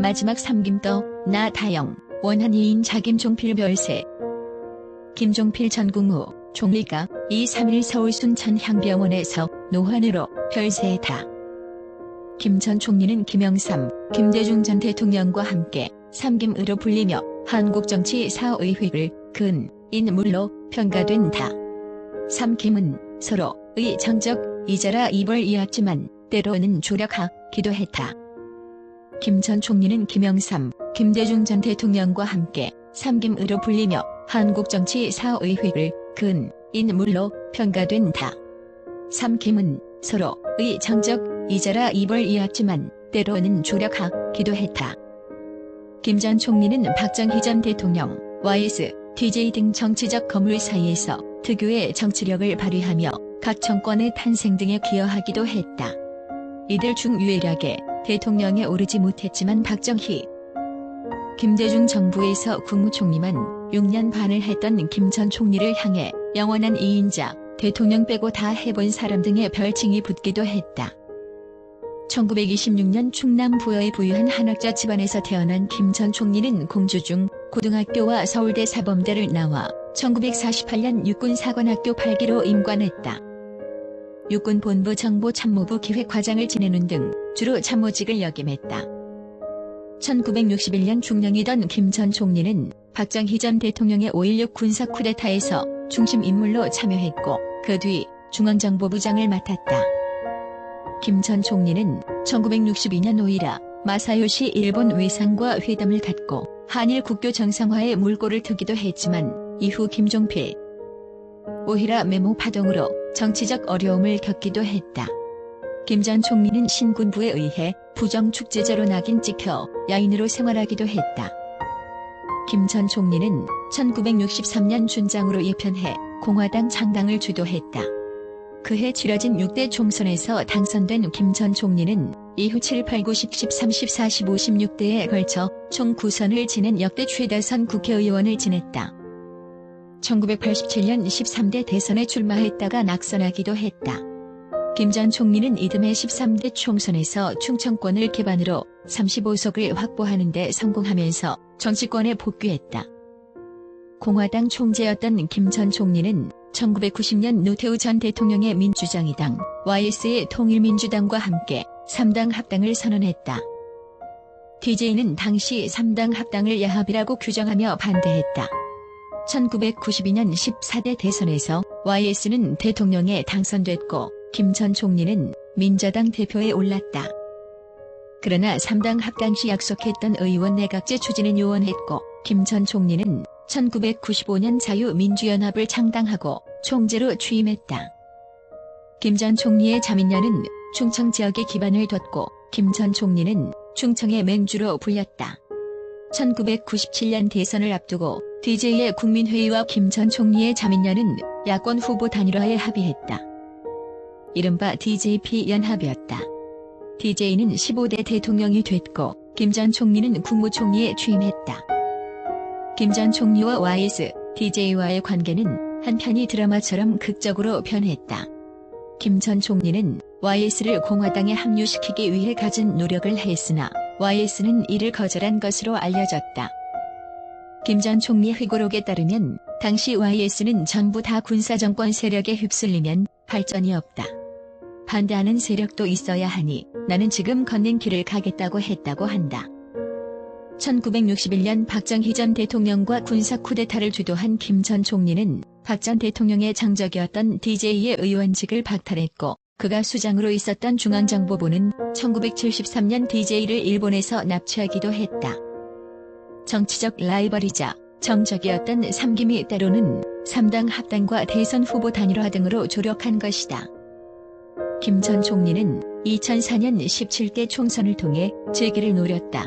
마지막 삼김떠 나 다영 원한이인 자김종필 별세 김종필 전 국무 총리가 2, 3일 서울 순천향병원에서 노환으로 별세했다. 김 전 총리는 김영삼, 김대중 전 대통령과 함께 삼김으로 불리며 한국 정치 사의획을 근 인물로 평가된다. 삼김은 서로의 정적 이자라 이벌이었지만 때로는 조력하 기도 했다. 김 전 총리는 김영삼, 김대중 전 대통령과 함께 삼김으로 불리며 한국 정치 사의획을 근 인물로 평가된다. 삼김은 서로의 정적 이자라 이벌이었지만 때로는 조력하기도 했다. 김 전 총리는 박정희 전 대통령, YS, DJ 등 정치적 거물 사이에서 특유의 정치력을 발휘하며 각 정권의 탄생 등에 기여하기도 했다. 이들 중 유일하게 대통령에 오르지 못했지만 박정희, 김대중 정부에서 국무총리만 6년 반을 했던 김 전 총리를 향해 영원한 이인자, 대통령 빼고 다 해본 사람 등의 별칭이 붙기도 했다. 1926년 충남 부여에 부유한 한학자 집안에서 태어난 김 전 총리는 공주 중 고등학교와 서울대 사범대를 나와 1948년 육군사관학교 8기로 임관했다. 육군본부 정보참모부 기획과장을 지내는 등 주로 참모직을 역임했다. 1961년 중령이던 김 전 총리는 박정희 전 대통령의 5.16 군사 쿠데타에서 중심 인물로 참여했고 그 뒤 중앙정보부장을 맡았다. 김 전 총리는 1962년 5일아 마사요시 일본 외상과 회담을 갖고 한일 국교 정상화에 물꼬를 트기도 했지만 이후 김종필 오히라 메모 파동으로 정치적 어려움을 겪기도 했다. 김 전 총리는 신군부에 의해 부정축제자로 낙인 찍혀 야인으로 생활하기도 했다. 김 전 총리는 1963년 준장으로 예편해 공화당 창당을 주도했다. 그해 치러진 6대 총선에서 당선된 김 전 총리는 이후 7, 8, 9, 10, 13, 14, 15, 16대에 걸쳐 총 9선을 지낸 역대 최다선 국회의원을 지냈다. 1987년 13대 대선에 출마했다가 낙선하기도 했다. 김 전 총리는 이듬해 13대 총선에서 충청권을 기반으로 35석을 확보하는 데 성공하면서 정치권에 복귀했다. 공화당 총재였던 김 전 총리는 1990년 노태우 전 대통령의 민주정의당 YS의 통일민주당과 함께 3당 합당을 선언했다. DJ는 당시 3당 합당을 야합이라고 규정하며 반대했다. 1992년 14대 대선에서 YS는 대통령에 당선됐고 김 전 총리는 민자당 대표에 올랐다. 그러나 3당 합당 시 약속했던 의원 내각제 추진은 요원했고 김 전 총리는 1995년 자유민주연합을 창당하고 총재로 취임했다. 김 전 총리의 자민련은 충청 지역에 기반을 뒀고 김 전 총리는 충청의 맹주로 불렸다. 1997년 대선을 앞두고 DJ의 국민회의와 김 전 총리의 자민련은 야권 후보 단일화에 합의했다. 이른바 DJP 연합이었다. DJ는 15대 대통령이 됐고 김 전 총리는 국무총리에 취임했다. 김 전 총리와 YS, DJ와의 관계는 한편이 드라마처럼 극적으로 변했다. 김 전 총리는 YS를 공화당에 합류시키기 위해 가진 노력을 했으나 YS는 이를 거절한 것으로 알려졌다. 김 전 총리 회고록에 따르면 당시 YS는 전부 다 군사정권 세력에 휩쓸리면 발전이 없다. 반대하는 세력도 있어야 하니 나는 지금 걷는 길을 가겠다고 했다고 한다. 1961년 박정희 전 대통령과 군사 쿠데타를 주도한 김 전 총리는 박 전 대통령의 장적이었던 DJ의 의원직을 박탈했고 그가 수장으로 있었던 중앙정보부는 1973년 DJ를 일본에서 납치하기도 했다. 정치적 라이벌이자 정적이었던 삼김이 때로는 3당 합당과 대선 후보 단일화 등으로 조력한 것이다. 김 전 총리는 2004년 17대 총선을 통해 재기를 노렸다.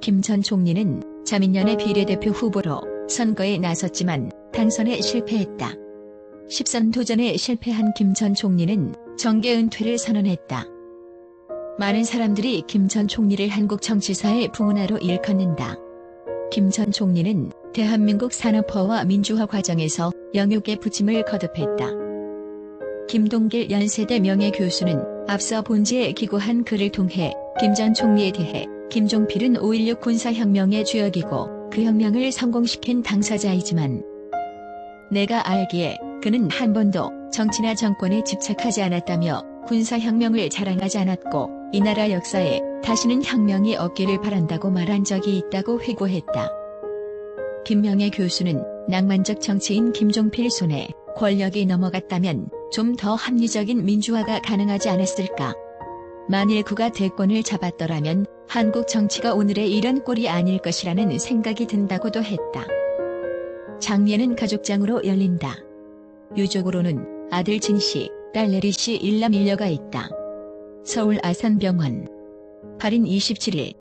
김 전 총리는 자민련의 비례대표 후보로 선거에 나섰지만 당선에 실패했다. 10선 도전에 실패한 김 전 총리는 정계 은퇴를 선언했다. 많은 사람들이 김 전 총리를 한국 정치사의 풍운하로 일컫는다. 김 전 총리는 대한민국 산업화와 민주화 과정에서 영육의 부침을 거듭했다. 김동길 연세대 명예교수는 앞서 본지에 기고한 글을 통해 김 전 총리에 대해 김종필은 5.16 군사혁명의 주역이고 그 혁명을 성공시킨 당사자이지만 내가 알기에 그는 한 번도 정치나 정권에 집착하지 않았다며 군사혁명을 자랑하지 않았고 이 나라 역사에 다시는 혁명이 없기를 바란다고 말한 적이 있다고 회고했다. 김명애 교수는 낭만적 정치인 김종필 손에 권력이 넘어갔다면 좀 더 합리적인 민주화가 가능하지 않았을까? 만일 그가 대권을 잡았더라면 한국 정치가 오늘의 이런 꼴이 아닐 것이라는 생각이 든다고도 했다. 장례는 가족장으로 열린다. 유족으로는 아들 진씨, 딸 내리씨 일남 일녀가 있다. 서울 아산병원 8인 27일